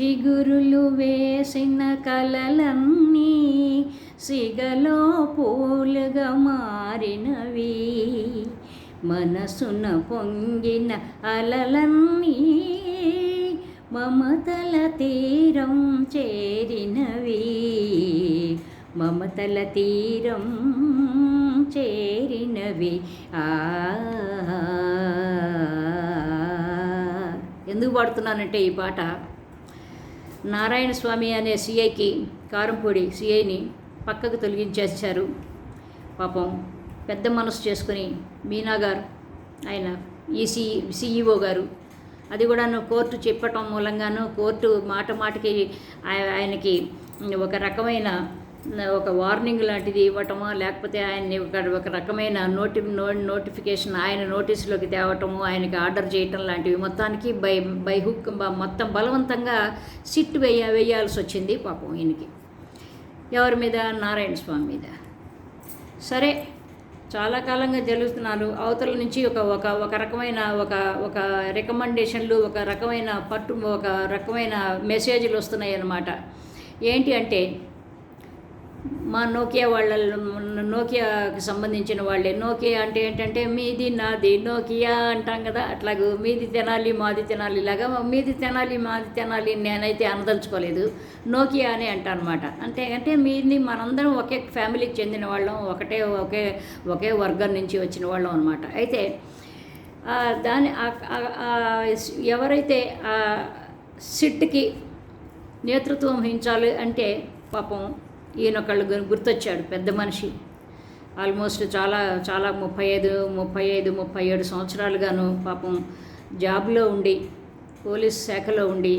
చిగురులు వేసిన కలలన్నీ సిగలో పూలుగా మారినవి. మనసున పొంగిన అలలన్నీ మమతల తీరం చేరినవి. మమతల తీరం చేరినవి. ఆ ఎందుకు పాడుతున్నానంటే ఈ పాట? నారాయణ స్వామి అనే సిఐకి కారంపొడి సిఐని పక్కకు తొలగించేశారు. పాపం పెద్ద మనసు చేసుకుని మీనా గారు ఆయన ఈసీ సిఈఓ గారు అది కూడాను కోర్టు చెప్పటం మూలంగాను కోర్టు మాట మాటకి ఆయనకి ఒక రకమైన ఒక వార్నింగ్ లాంటిది ఇవ్వటమో లేకపోతే ఆయన్ని ఒక రకమైన నోటి నో నోటిఫికేషన్ ఆయన నోటీసులోకి తేవటము ఆయనకి ఆర్డర్ చేయటం లాంటివి మొత్తానికి బై బై హుక్ మొత్తం బలవంతంగా సిట్ వేయ వేయాల్సి వచ్చింది పాపం ఈయనకి. ఎవరి మీద? నారాయణ స్వామి మీద. సరే చాలా కాలంగా జరుగుతున్నారు అవతల నుంచి ఒక ఒక ఒక రకమైన ఒక ఒక రికమెండేషన్లు ఒక రకమైన పట్టు ఒక రకమైన మెసేజ్లు వస్తున్నాయి అన్నమాట ఏంటి అంటే మా నోకియా వాళ్ళ నోకియాకి సంబంధించిన వాళ్ళే. నోకియా అంటే ఏంటంటే మీది నాది నోకియా అంటాం కదా. అట్లాగూ మీది తినాలి మాది తినాలి ఇలాగా మీది తినాలి మాది తినాలి నేనైతే అనదలుచుకోలేదు. నోకియా అని అంటా అనమాట అంటే అంటే మీది మనందరం ఒకే ఫ్యామిలీకి చెందిన వాళ్ళం ఒకటే ఒకే ఒకే వర్గం నుంచి వచ్చిన వాళ్ళం అనమాట అయితే దాని ఎవరైతే ఆ సిట్కి నేతృత్వం వహించాలి అంటే పాపం ఈయన ఒకళ్ళు గుర్తొచ్చాడు పెద్ద మనిషి. ఆల్మోస్ట్ చాలా చాలా ముప్పై ఐదు ముప్పై ఐదు ముప్పై ఏడు సంవత్సరాలుగాను పాపం జాబ్లో ఉండి పోలీస్ శాఖలో ఉండి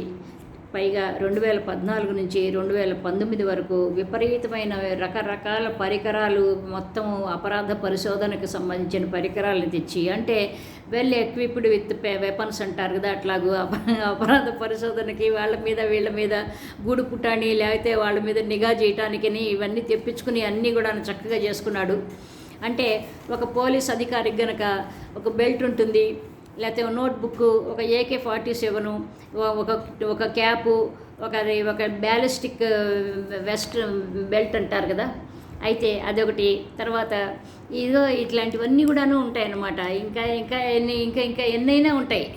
పైగా రెండు వేల పద్నాలుగు నుంచి రెండు వేల పంతొమ్మిది వరకు విపరీతమైన రకరకాల పరికరాలు మొత్తం అపరాధ పరిశోధనకు సంబంధించిన పరికరాలను తెచ్చి అంటే వెల్ ఎక్విప్డ్ విత్ వెపన్స్ అంటారు కదా అట్లాగూ అపరాధ పరిశోధనకి వాళ్ళ మీద వీళ్ళ మీద గూడు పుట్టాని లేకపోతే వాళ్ళ మీద నిఘా చేయటానికి ఇవన్నీ తెప్పించుకుని అన్నీ కూడా చక్కగా చేసుకున్నాడు. అంటే ఒక పోలీస్ అధికారికి గనక ఒక బెల్ట్ ఉంటుంది లేకపోతే నోట్బుక్ ఒక ఏకే ఫార్టీ సెవెను ఒక ఒక క్యాపు ఒక ఒక బ్యాలిస్టిక్ వెస్ట్ బెల్ట్ అంటారు కదా. అయితే అదొకటి. తర్వాత ఇదో ఇట్లాంటివన్నీ కూడాను ఉంటాయన్నమాట. ఇంకా ఇంకా ఎన్ని ఇంకా ఇంకా ఎన్నైనా ఉంటాయి.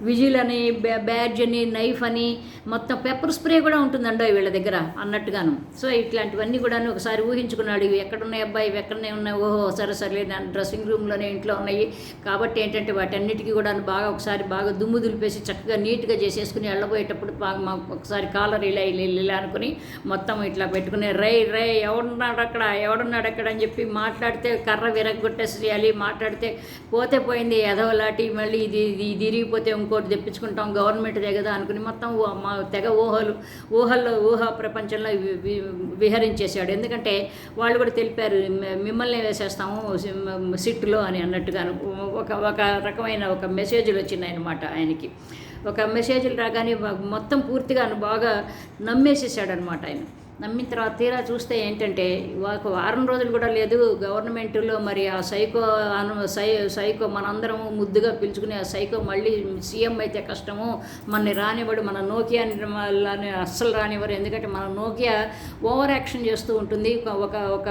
విజిల్ అని బ్యా- బ్యాడ్జ్ అని నైఫ్ అని మొత్తం పెప్పర్ స్ప్రే కూడా ఉంటుందండో వీళ్ళ దగ్గర అన్నట్టుగాను. సో ఇట్లాంటివన్నీ కూడాను ఒకసారి ఊహించుకున్నాడు ఇవి ఎక్కడున్నాయి అబ్బాయి ఇవి ఎక్కడనే ఉన్నాయి ఓహో సరే సరే నా డ్రెస్సింగ్ రూమ్లోనే ఇంట్లో ఉన్నాయి. కాబట్టి ఏంటంటే వాటన్నిటికీ కూడా బాగా ఒకసారి బాగా దుమ్ము దులిపేసి చక్కగా నీట్గా చేసేసుకుని వెళ్ళబోయేటప్పుడు బాగా మాకు ఒకసారి కాలర్ ఇలా ఇలా అనుకుని మొత్తం ఇట్లా పెట్టుకుని రై రై ఎవడున్నాడు అక్కడ ఎవడున్నాడు అక్కడ అని చెప్పి మాట్లాడితే కర్ర విరగొట్టేసేయాలి మాట్లాడితే పోతే పోయింది ఎదవలాటి మళ్ళీ ఇది ఇది తిరిగిపోతే ఇంకోటి తెప్పించుకుంటాం గవర్నమెంట్ కదా అనుకుని మొత్తం మా తెగ ఊహలు ఊహల్లో ఊహ ప్రపంచంలో విహరించేశాడు. ఎందుకంటే వాళ్ళు కూడా తెలిపారు మిమ్మల్ని వేసేస్తాము సి- సిట్టులో అని అన్నట్టుగాను. ఒక ఒక రకమైన ఒక మెసేజ్లు వచ్చినాయి అనమాట ఆయనకి. ఒక మెసేజ్లు రాగానే మొత్తం పూర్తిగా బాగా నమ్మేసేసాడనమాట ఆయన. నమ్మిన తర్వాత తీరా చూస్తే ఏంటంటే ఒక వారం రోజులు కూడా లేదు గవర్నమెంట్లో మరి ఆ సైకో సై సైకో మనందరం ముద్దుగా పిలుచుకునే ఆ సైకో మళ్ళీ సీఎం అయితే కష్టము. మన రానివ్వడు మన నోకియా అస్సలు రానివ్వరు. ఎందుకంటే మన నోకియా ఓవర్ యాక్షన్ చేస్తూ ఉంటుంది. ఒక ఒక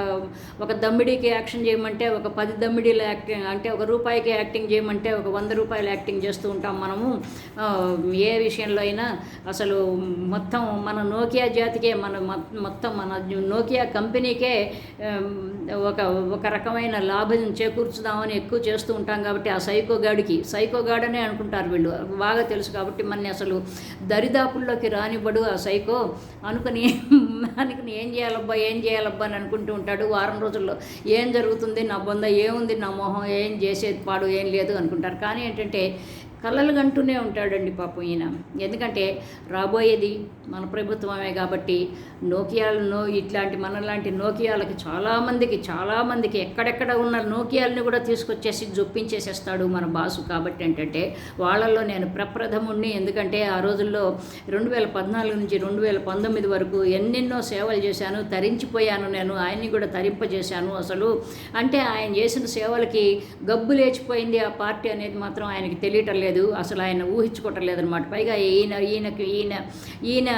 ఒక దమ్మిడికి యాక్షన్ చేయమంటే ఒక పది దమ్మిడీలు యాక్టింగ్ అంటే ఒక రూపాయికి యాక్టింగ్ చేయమంటే ఒక వంద రూపాయలు యాక్టింగ్ చేస్తూ ఉంటాం మనము. ఏ విషయంలో అయినా అసలు మొత్తం మన నోకియా జాతికే మన మొత్తం మన నోకియా కంపెనీకే ఒక ఒక రకమైన లాభం చేకూర్చుదామని ఎక్కువ చేస్తూ ఉంటాం కాబట్టి ఆ సైకో గాడికి సైకో గాడనే అనుకుంటారు వీళ్ళు. బాగా తెలుసు కాబట్టి మనని అసలు దరిదాపుల్లోకి రానివ్వడు ఆ సైకో. అనుకుని అనుకుని ఏం చేయాలబ్బా ఏం చేయాలబ్బా అని అనుకుంటూ ఉంటాడు. వారం రోజుల్లో ఏం జరుగుతుంది నా బొంద ఏముంది నా మొహం ఏం చేసేది పాడు ఏం లేదు అనుకుంటారు. కానీ ఏంటంటే కలలు కంటూనే ఉంటాడండి పాపం ఈయన. ఎందుకంటే రాబోయేది మన ప్రభుత్వమే కాబట్టి నోకియాలను ఇట్లాంటి మనలాంటి నోకియాలకి చాలామందికి చాలామందికి ఎక్కడెక్కడ ఉన్న నోకియాలని కూడా తీసుకొచ్చేసి జొప్పించేసేస్తాడు మన బాసు కాబట్టి ఏంటంటే వాళ్ళల్లో నేను ప్రప్రథముణ్ణి. ఎందుకంటే ఆ రోజుల్లో రెండు వేల పద్నాలుగు నుంచి రెండు వేల పంతొమ్మిది వరకు ఎన్నెన్నో సేవలు చేశాను తరించిపోయాను నేను ఆయన్ని కూడా తరింపజేశాను అసలు. అంటే ఆయన చేసిన సేవలకి గబ్బు లేచిపోయింది ఆ పార్టీ అనేది మాత్రం ఆయనకి తెలియటం లేదు. లేదు అసలు ఆయన ఊహించుకోవటలేదనమాట పైగా ఈయన ఈయనకి ఈయన ఈయన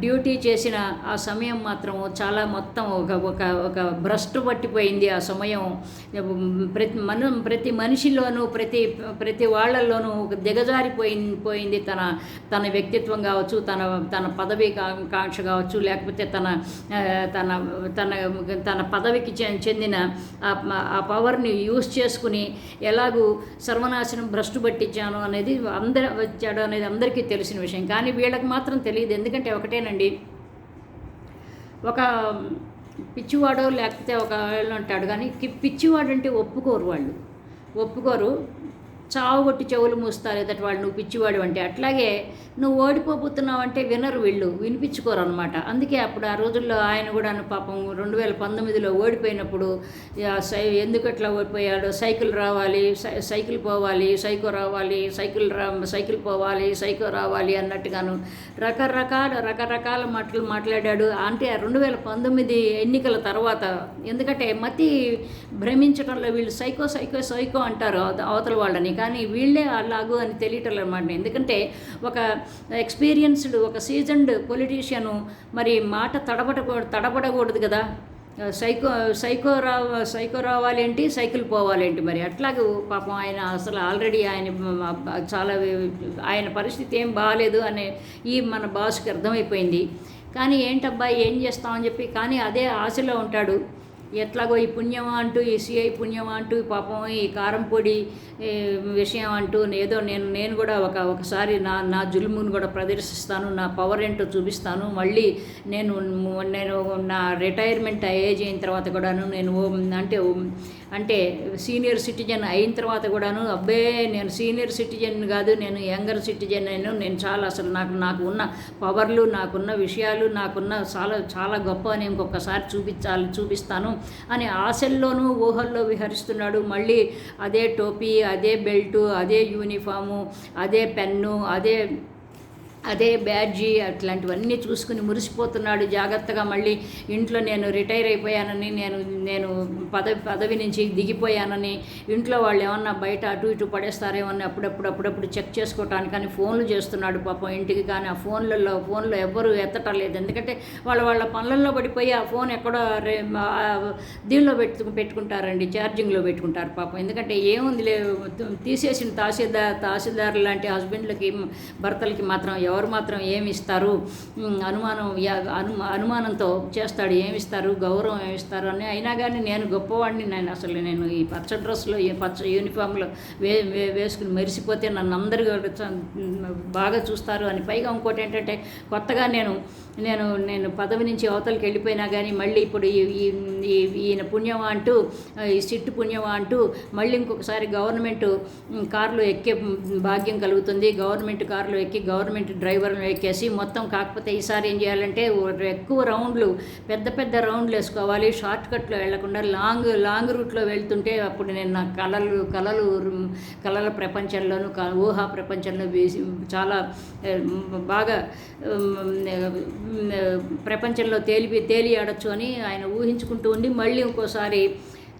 డ్యూటీ చేసిన ఆ సమయం మాత్రం చాలా మొత్తం ఒక ఒక ఒక భ్రష్టు పట్టిపోయింది ఆ సమయం. ప్రతి మన ప్రతి మనిషిలోనూ ప్రతి ప్రతి వాళ్ళల్లోనూ ఒక దిగజారిపోయి పోయింది తన తన వ్యక్తిత్వం కావచ్చు తన తన పదవి కాంక్ష కావచ్చు లేకపోతే తన తన తన తన పదవికి చెందిన ఆ ఆ పవర్ని యూస్ చేసుకుని ఎలాగూ సర్వనాశనం భ్రష్టు పట్టించాను అనేది అందరి వచ్చాడు అనేది అందరికీ తెలిసిన విషయం. కానీ వీళ్ళకి మాత్రం తెలియదు. ఎందుకంటే ఒకటేనండి ఒక పిచ్చివాడో లేకపోతే ఒక వాళ్ళు అంటాడు కానీ పిచ్చివాడు అంటే ఒప్పుకోరు వాళ్ళు. ఒప్పుకోరు. చావు కొట్టి చెవులు మూస్తారు ఎదటి వాళ్ళు నువ్వు పిచ్చివాడు అంటే. అట్లాగే నువ్వు ఓడిపోబోతున్నావు అంటే వినరు వీళ్ళు వినిపించుకోరు అనమాట అందుకే అప్పుడు ఆ రోజుల్లో ఆయన కూడా పాపం రెండు వేల పంతొమ్మిదిలో ఓడిపోయినప్పుడు సై ఎందుకు ఎట్లా ఓడిపోయాడు సైకిల్ రావాలి సై- సైకిల్ పోవాలి సైకో రావాలి సైకిల్ రా సైకిల్ పోవాలి సైకో రావాలి అన్నట్టుగాను రకరకాల రకరకాల మాటలు మాట్లాడాడు. అంటే రెండు వేల పంతొమ్మిది ఎన్నికల తర్వాత ఎందుకంటే మతి భ్రమించడంలో వీళ్ళు సైకో సైకో సైకో అంటారు అవతల వాళ్ళని. కానీ వీళ్ళే అలాగూ అని తెలియటం అనమాట ఎందుకంటే ఒక ఎక్స్పీరియన్స్డ్ ఒక సీజన్డ్ పొలిటీషియను మరి మాట తడబడకూడదు తడబడకూడదు కదా. సైకో సైకో రావ సైకో రావాలేంటి సైకిల్ పోవాలేంటి మరి. అట్లాగే పాపం ఆయన అసలు ఆల్రెడీ ఆయన చాలా ఆయన పరిస్థితి ఏం బాగాలేదు అనే ఈ మన బాస్కి అర్థమైపోయింది. కానీ ఏంటబ్బా ఏం చేస్తామని చెప్పి కానీ అదే ఆశలో ఉంటాడు. ఎట్లాగో ఈ పుణ్యమా అంటూ ఈ సిఐ పుణ్యమా అంటూ పాపం ఈ కారం పొడి విషయం అంటూ ఏదో నేను నేను కూడా ఒక ఒకసారి నా నా జులుమును కూడా ప్రదర్శిస్తాను నా పవర్ ఏంటో చూపిస్తాను. మళ్ళీ నేను నేను నా రిటైర్మెంట్ ఏజ్ అయిన తర్వాత కూడాను నేను ఓ- అంటే అంటే సీనియర్ సిటిజన్ అయిన తర్వాత కూడాను అబ్బే నేను సీనియర్ సిటిజన్ కాదు నేను యంగర్ సిటిజన్ అయినా నేను చాలా అసలు నాకు నాకు ఉన్న పవర్లు నాకున్న విషయాలు నాకున్న చాలా చాలా గొప్ప అని ఇంకొకసారి చూపించాలి చూపిస్తాను. అనే ఆశల్లోనూ ఊహల్లో విహరిస్తున్నాడు. మళ్ళీ అదే టోపీ అదే బెల్టు అదే యూనిఫాము అదే పెన్ను అదే అదే బ్యాడ్జీ అట్లాంటివన్నీ చూసుకుని మురిసిపోతున్నాడు. జాగ్రత్తగా మళ్ళీ ఇంట్లో నేను రిటైర్ అయిపోయానని నేను నేను పదవి పదవి నుంచి దిగిపోయానని ఇంట్లో వాళ్ళు ఏమన్నా బయట అటు ఇటు పడేస్తారేమని అప్పుడప్పుడు అప్పుడప్పుడు చెక్ చేసుకోవటానికి కానీ ఫోన్లు చేస్తున్నాడు పాపం ఇంటికి కానీ ఆ ఫోన్లలో ఫోన్లో ఎవ్వరూ ఎత్తటం లేదు ఎందుకంటే వాళ్ళ వాళ్ళ పనులలో పడిపోయి ఆ ఫోన్ ఎక్కడో రే దీనిలో పెట్టు పెట్టుకుంటారండి ఛార్జింగ్లో పెట్టుకుంటారు పాపం. ఎందుకంటే ఏముంది లే తీసేసిన తహసీల్దార్ తహసీల్దార్ లాంటి హస్బెండ్లకి భర్తలకి మాత్రం ఎవరు మాత్రం ఏమి ఇస్తారు అనుమానం అనుమానంతో చేస్తాడు. ఏమిస్తారు? గౌరవం ఏమిస్తారు? అని అయినా కానీ నేను గొప్పవాడిని. నేను అసలు నేను ఈ పచ్చ డ్రెస్లో ఈ పచ్చ యూనిఫామ్లో వే వే- వేసుకుని మెరిసిపోతే నన్ను అందరూ బాగా చూస్తారు అని. పైగా ఇంకోటి ఏంటంటే కొత్తగా నేను నేను నేను పదవి నుంచి అవతలకి వెళ్ళిపోయినా కానీ మళ్ళీ ఇప్పుడు ఈ ఈయన పుణ్యమా అంటూ ఈ సిట్టు పుణ్యమా అంటూ మళ్ళీ ఇంకొకసారి గవర్నమెంట్ కార్లు కారులో ఎక్కే భాగ్యం కలుగుతుంది. గవర్నమెంట్ కారులో ఎక్కి గవర్నమెంట్ డ్రైవర్లు ఎక్కేసి మొత్తం కాకపోతే ఈసారి ఏం చేయాలంటే ఎక్కువ రౌండ్లు పెద్ద పెద్ద రౌండ్లు వేసుకోవాలి. షార్ట్ కట్లో వెళ్ళకుండా లాంగ్ లాంగ్ రూట్లో వెళ్తుంటే అప్పుడు నేను నా కళలు కళలు కళల ప్రపంచంలోనూ క- ఊహా ప్రపంచంలో వేసి చాలా బాగా ప్రపంచంలో తేలిపి తేలియాడచ్చు అని ఆయన ఊహించుకుంటూ ఉండి మళ్ళీ ఇంకోసారి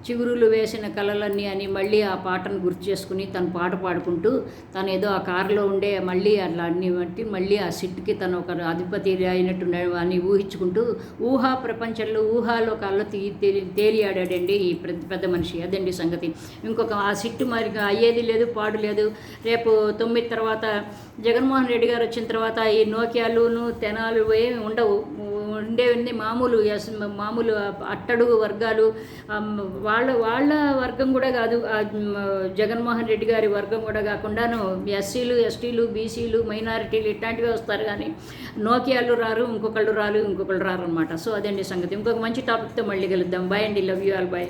చిగురులు వేసిన కళలన్నీ అని మళ్ళీ ఆ పాటను గుర్తు చేసుకుని తను పాట పాడుకుంటూ తను ఏదో ఆ కారులో ఉండే మళ్ళీ అట్లా అన్ని బట్టి మళ్ళీ ఆ సిట్కి తను ఒక అధిపతి అయినట్టు అని ఊహించుకుంటూ ఊహా ప్రపంచంలో ఊహాలోకాల్లో తీ తేలి తేలియాడాడండి ఈ పెద్ద పెద్ద మనిషి. అదండి సంగతి. ఇంకొక ఆ సిట్టు మరి అయ్యేది లేదు పాడు లేదు. రేపు తొమ్మిది తర్వాత జగన్మోహన్ రెడ్డి గారు వచ్చిన తర్వాత ఈ నోకియాలును తెనాలు ఏమి ఉండవు. ఉండేవన్నీ మామూలు ఎస్ మామూలు అట్టడుగు వర్గాలు వాళ్ళ వాళ్ళ వర్గం కూడా కాదు జగన్మోహన్ రెడ్డి గారి వర్గం కూడా కాకుండాను ఎస్సీలు ఎస్టీలు బీసీలు మైనారిటీలు ఇట్లాంటివి వస్తారు కానీ నోకియాలు రారు ఇంకొకళ్ళు రారు ఇంకొకళ్ళు రారు అనమాట సో అదండి సంగతి. ఇంకొక మంచి టాపిక్తో మళ్ళీ కలుద్దాం. బాయ్ అండి. Love you all bye